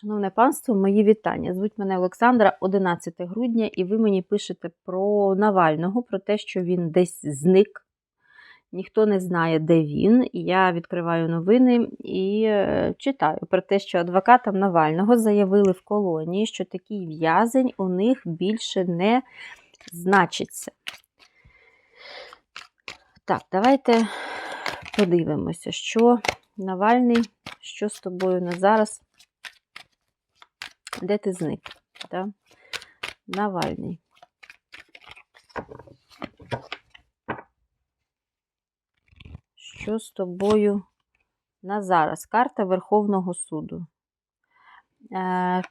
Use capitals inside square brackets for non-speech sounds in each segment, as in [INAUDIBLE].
Шановне панство, мої вітання. Звуть мене Олександра, 11 грудня, і ви мені пишете про Навального, про те, що він десь зник. Ніхто не знає, де він. Я відкриваю новини і е, читаю про те, що адвокатам Навального заявили в колонії, що такий в'язень у них більше не значиться. Так, давайте подивимося, що Навальний, що з тобою на зараз. Де ти зник? Да? Навальний. Що з тобою на зараз? Карта Верховного суду. Е,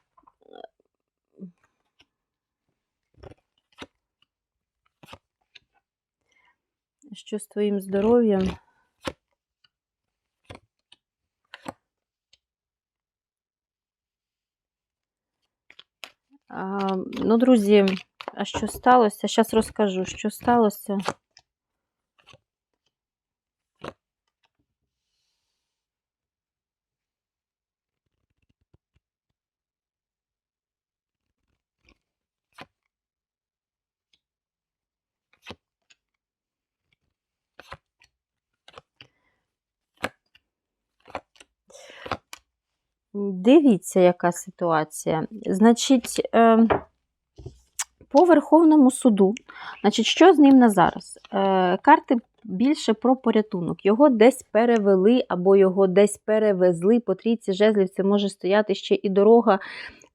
Що з твоїм здоров'ям? А, ну, друзі, а що сталося? Зараз розкажу, що сталося. Дивіться, яка ситуація. Значить, е, по Верховному суду, значить, що з ним на зараз? Е, карти більше про порятунок. Його десь перевели або його десь перевезли. По трійці жезлів це може стояти ще і дорога.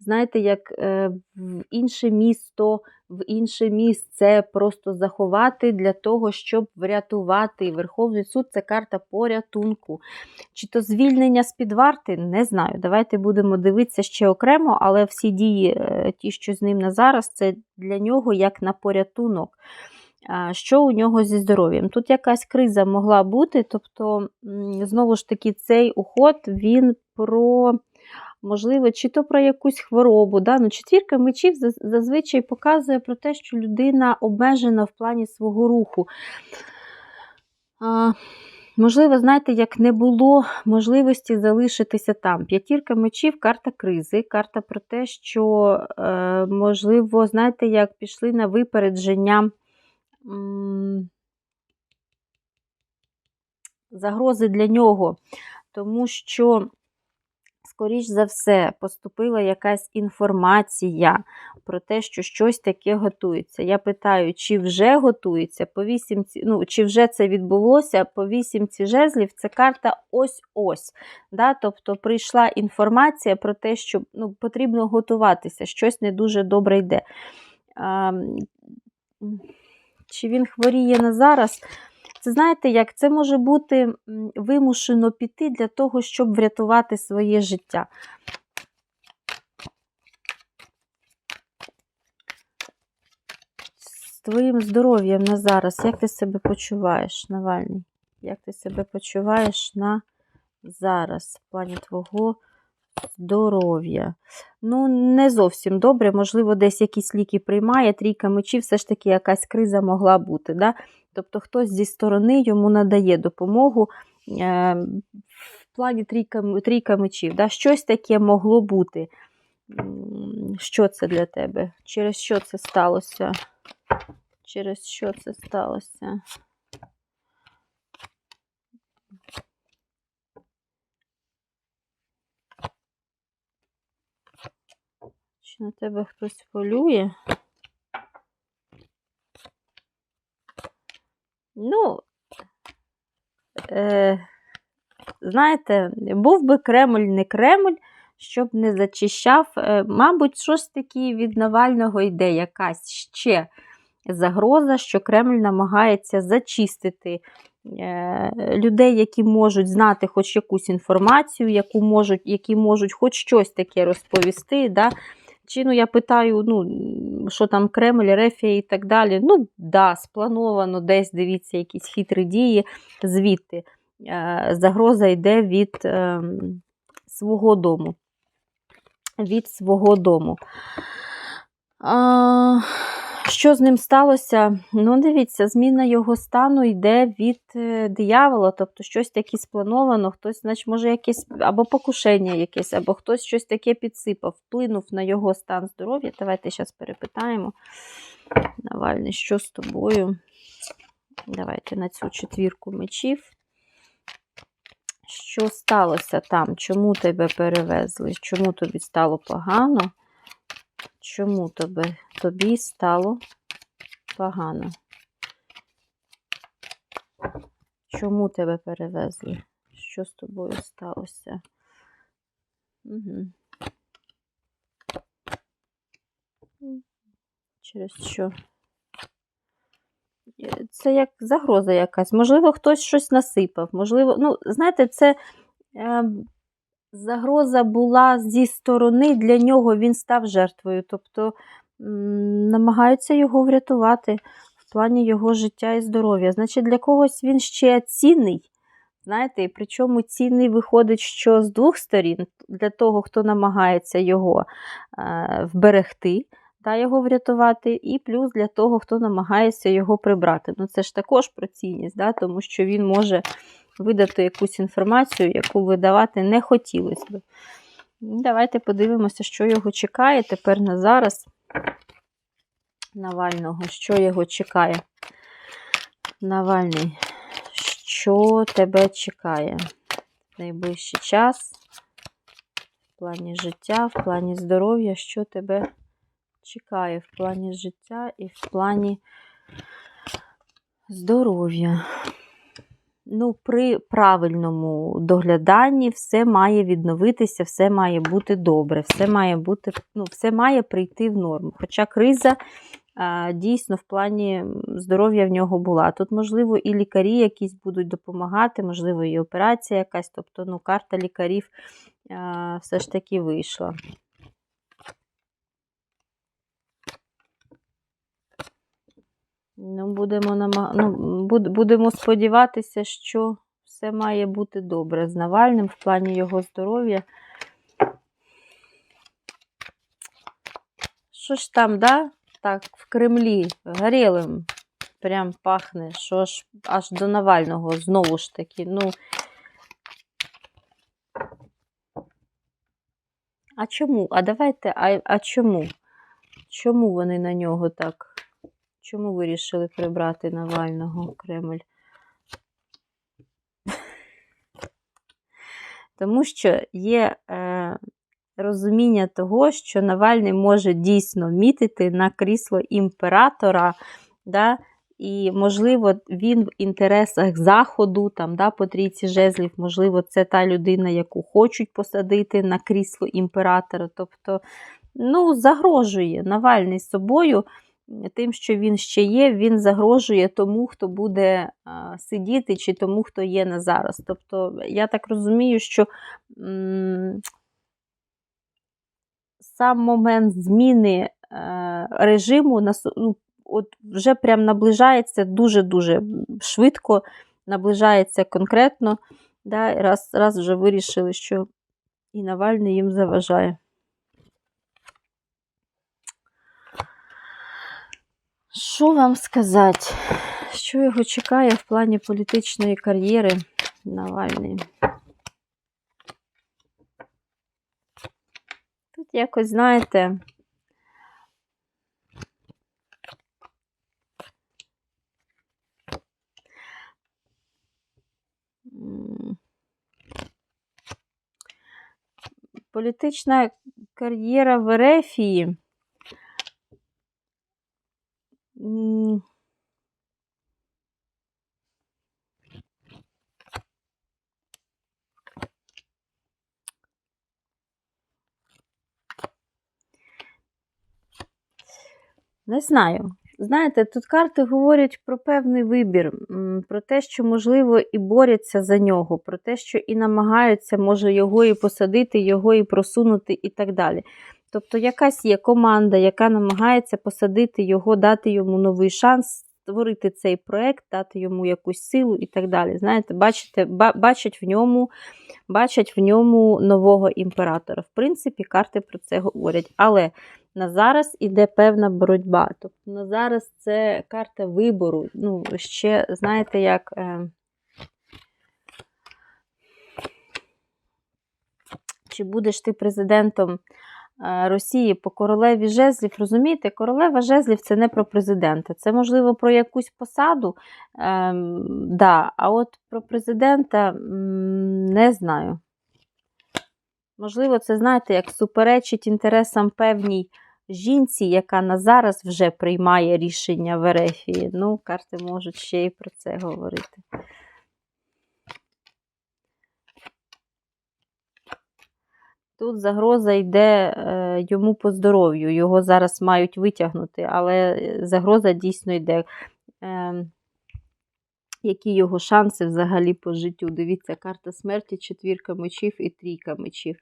Знаєте, як е, в інше місто, в інше місце просто заховати для того, щоб врятувати. Верховний суд це карта порятунку. Чи то звільнення з-під варти, не знаю. Давайте будемо дивитися ще окремо, але всі дії, е, ті, що з ним на зараз, це для нього як на порятунок. Що у нього зі здоров'ям? Тут якась криза могла бути, тобто, знову ж таки, цей уход він про. Можливо, чи то про якусь хворобу. Да? Ну, Четвірка мечів зазвичай показує про те, що людина обмежена в плані свого руху. А, Можливо, знаєте, як не було можливості залишитися там. П'ятірка мечів, карта кризи, карта про те, що, е, можливо, знаєте, як пішли на випередження загрози для нього, тому що скоріш за все, поступила якась інформація про те, що щось таке готується. Я питаю, чи вже готується по вісімці, ну, чи вже це відбулося по вісімці жезлів, це карта ось-ось. Да? Тобто прийшла інформація про те, що ну, потрібно готуватися, щось не дуже добре йде. А, Чи він хворіє на зараз? Це знаєте, як це може бути вимушено піти для того, щоб врятувати своє життя. З твоїм здоров'ям на зараз, як ти себе почуваєш, Навальний? Як ти себе почуваєш на зараз, в плані твого здоров'я? Ну, не зовсім добре, можливо, десь якісь ліки приймає, трійка мечів, все ж таки якась криза могла бути. Да? Тобто хтось зі сторони йому надає допомогу е, в плані трійка, трійка мечів. Да? Щось таке могло бути. Що це для тебе? Через що це сталося? Через що це сталося? Чи на тебе хтось полює? Ну, е, знаєте, був би Кремль не Кремль, щоб не зачищав. Е, мабуть, щось таке від Навального йде якась ще загроза, що Кремль намагається зачистити е, людей, які можуть знати хоч якусь інформацію, яку можуть, які можуть хоч щось таке розповісти. Да? Чи ну, я питаю, ну, що там Кремль, Рефія і так далі. Ну, да, сплановано десь, дивіться, якісь хитрі дії, звідти е, загроза йде від е, свого дому. Від свого дому. А, Що з ним сталося? Ну, дивіться, зміна його стану йде від е, диявола, тобто щось таке сплановано, хтось, значить, може, якесь або покушення якесь, або хтось щось таке підсипав, вплинув на його стан здоров'я. Давайте зараз перепитаємо. Навальний, що з тобою? Давайте на цю четвірку мечів. Що сталося там? Чому тебе перевезли? Чому тобі стало погано? Чому тобі, тобі стало погано? Чому тебе перевезли? Що з тобою сталося? Угу. Через що? Е, Це як загроза якась. Можливо, хтось щось насипав. Можливо, ну, знаєте, це е, загроза була зі сторони, для нього він став жертвою. Тобто намагаються його врятувати в плані його життя і здоров'я. Значить, для когось він ще цінний. Знаєте, і причому цінний виходить, що з двох сторін, для того, хто намагається його е, вберегти, та його врятувати, і плюс для того, хто намагається його прибрати. Ну, це ж також про цінність, да, тому що він може видати якусь інформацію, яку видавати не хотілося б. Давайте подивимося, що його чекає тепер на зараз. Навального, що його чекає? Навальний, що тебе чекає? В найближчий час, в плані життя, в плані здоров'я, що тебе чекає? В плані життя і в плані здоров'я. Ну, при правильному догляданні все має відновитися, все має бути добре, все має бути, ну, все має прийти в норму. Хоча криза а, дійсно в плані здоров'я в нього була. Тут, можливо, і лікарі якісь будуть допомагати, можливо, і операція якась. Тобто, ну, карта лікарів а, все ж таки вийшла. Ну, будемо, нама... ну, буд- будемо сподіватися, що все має бути добре з Навальним в плані його здоров'я. Що ж там, да? Так, в Кремлі горілим прям пахне, що ж аж до Навального знову ж таки. Ну. А чому? А давайте, а, а чому? Чому вони на нього так? Чому вирішили прибрати Навального Кремль? [LAUGHS] Тому що є е, розуміння того, що Навальний може дійсно мітити на крісло імператора, да, і, можливо, він в інтересах Заходу, там, да, по трійці жезлів, можливо, це та людина, яку хочуть посадити на крісло імператора. Тобто, ну, загрожує Навальний собою тим, що він ще є, він загрожує тому, хто буде сидіти, чи тому, хто є на зараз. Тобто, я так розумію, що сам момент зміни е режиму ну, от вже прям наближається дуже-дуже швидко, наближається конкретно. Да, Раз, раз вже вирішили, що і Навальний їм заважає. Що вам сказати? Що його чекає в плані політичної кар'єри Навальний? Тут якось, знаєте, політична кар'єра в Ерефії. Не знаю. Знаєте, тут карти говорять про певний вибір, про те, що, можливо, і борються за нього, про те, що і намагаються, може, його і посадити, його і просунути, і так далі. Тобто, якась є команда, яка намагається посадити його, дати йому новий шанс, створити цей проект, дати йому якусь силу і так далі. Знаєте, бачите, бачать в ньому бачать в ньому нового імператора. В принципі, карти про це говорять. Але На зараз іде певна боротьба. Тобто на зараз це карта вибору. Ну, ще, знаєте, як. Е... Чи будеш ти президентом Росії по королеві жезлів? Розумієте, королева жезлів це не про президента, це можливо про якусь посаду. Е, да, А от про президента не знаю. Можливо, це, знаєте, як суперечить інтересам певній жінці, яка на зараз вже приймає рішення в Ерефії. Ну, карти можуть ще і про це говорити. Тут загроза йде е, йому по здоров'ю. Його зараз мають витягнути, але загроза дійсно йде. Е, які його шанси взагалі по життю? Дивіться, карта смерті, четвірка мечів і трійка мечів.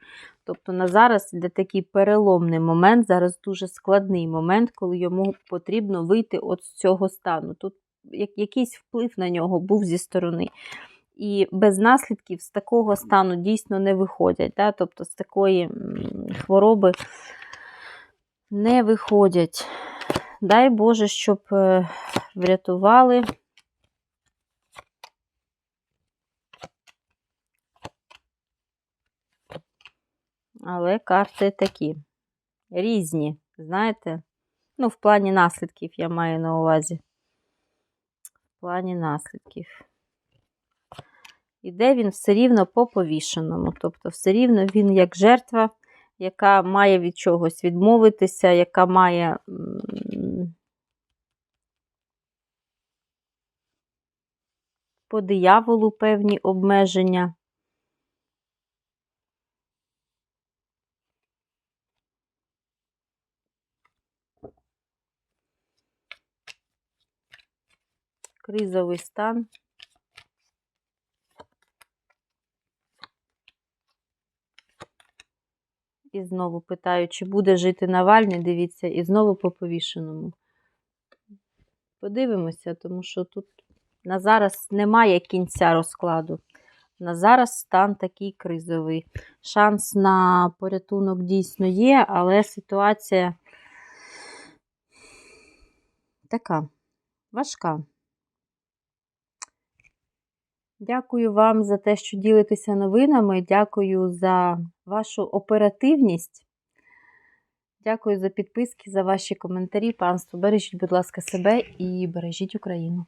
Тобто на зараз йде такий переломний момент, зараз дуже складний момент, коли йому потрібно вийти от з цього стану. Тут якийсь вплив на нього був зі сторони. І без наслідків з такого стану дійсно не виходять. Да? Тобто з такої хвороби не виходять. Дай Боже, щоб е, врятували. Але карти такі різні, знаєте? Ну, в плані наслідків я маю на увазі. В плані наслідків. Іде він все рівно по повішеному. Тобто, все рівно він як жертва, яка має від чогось відмовитися, яка має. По дияволу певні обмеження. Кризовий стан. І знову питаю, чи буде жити Навальний, дивіться, і знову по повішеному. Подивимося, тому що тут на зараз немає кінця розкладу. На зараз стан такий кризовий. Шанс на порятунок дійсно є, але ситуація така важка. Дякую вам за те, що ділитеся новинами. Дякую за вашу оперативність. Дякую за підписки, за ваші коментарі. Панство, бережіть, будь ласка, себе і бережіть Україну.